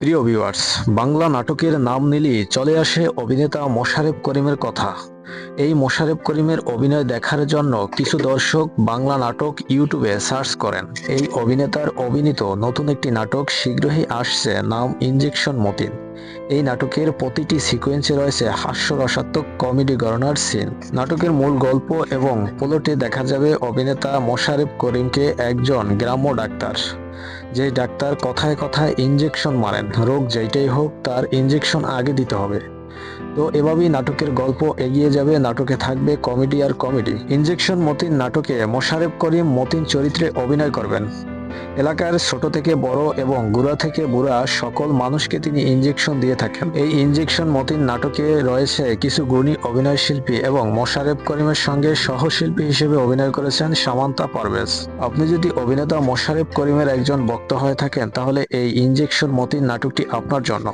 প্রিয় ভিউয়ার্স বাংলা নাটকের নাম নিলে চলে আসে অভিনেতা মোশারেফ করিমের কথা। এই মোশারেফ করিমের অভিনয় দেখার জন্য কিছু দর্শক বাংলা নাটক ইউটিউবে সার্চ করেন। এই অভিনেতার অভিনীত নতুন একটি নাটক শীঘ্রই আসছে, নাম ইনজেকশন মতিন। এই নাটকের প্রতিটি সিকোয়েন্সে রয়েছে হাস্যরসাত্মক কমেডি গণনার সিন। নাটকের মূল গল্প এবং পোলোটে দেখা যাবে অভিনেতা মোশারেফ করিমকে একজন গ্রাম্য ডাক্তার, যে ডাক্তার কথায় কথায় ইনজেকশন মারেন। রোগ যেইটাই হোক, তার ইনজেকশন আগে দিতে হবে। তো এভাবেই নাটকের গল্প এগিয়ে যাবে, নাটকে থাকবে কমেডি আর কমেডি। ইনজেকশন মতিন নাটকে মোশারেফ করিম মতিন চরিত্রে অভিনয় করবেন। এলাকার ছোট থেকে বড় এবং গুড়া থেকে বুড়া সকল মানুষকে তিনি ইনজেকশন দিয়ে থাকেন। এই ইনজেকশন মতিন নাটকে রয়েছে কিছু গুণী অভিনয় শিল্পী এবং মোশারেফ করিমের সঙ্গে সহশিল্পী হিসেবে অভিনয় করেছেন সামান্তা পারভেজ। আপনি যদি অভিনেতা মোশারেফ করিমের একজন বক্তা হয়ে থাকেন, তাহলে এই ইঞ্জেকশন মতিন নাটকটি আপনার জন্য।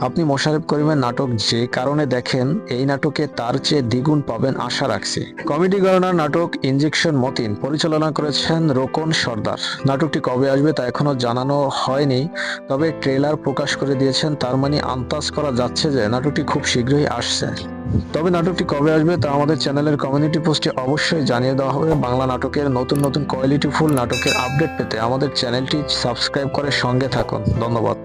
আপনি মোশারেফ করিমের নাটক যে কারণে দেখেন, এই নাটকে তার চেয়ে দ্বিগুণ পাবেন আশা রাখছি। কমেডি গণনার নাটক ইঞ্জেকশন মতিন পরিচালনা করেছেন রোকন সর্দার। নাটকটি কবে আসবে তা এখনও জানানো হয়নি, তবে ট্রেলার প্রকাশ করে দিয়েছেন তার মানে আন্তাজ করা যাচ্ছে যে নাটকটি খুব শীঘ্রই আসছে। তবে নাটকটি কবে আসবে তা আমাদের চ্যানেলের কমিউনিটি পোস্টে অবশ্যই জানিয়ে দেওয়া হবে। বাংলা নাটকের নতুন নতুন কোয়ালিটিফুল নাটকের আপডেট পেতে আমাদের চ্যানেলটি সাবস্ক্রাইব করে সঙ্গে থাকুন। ধন্যবাদ।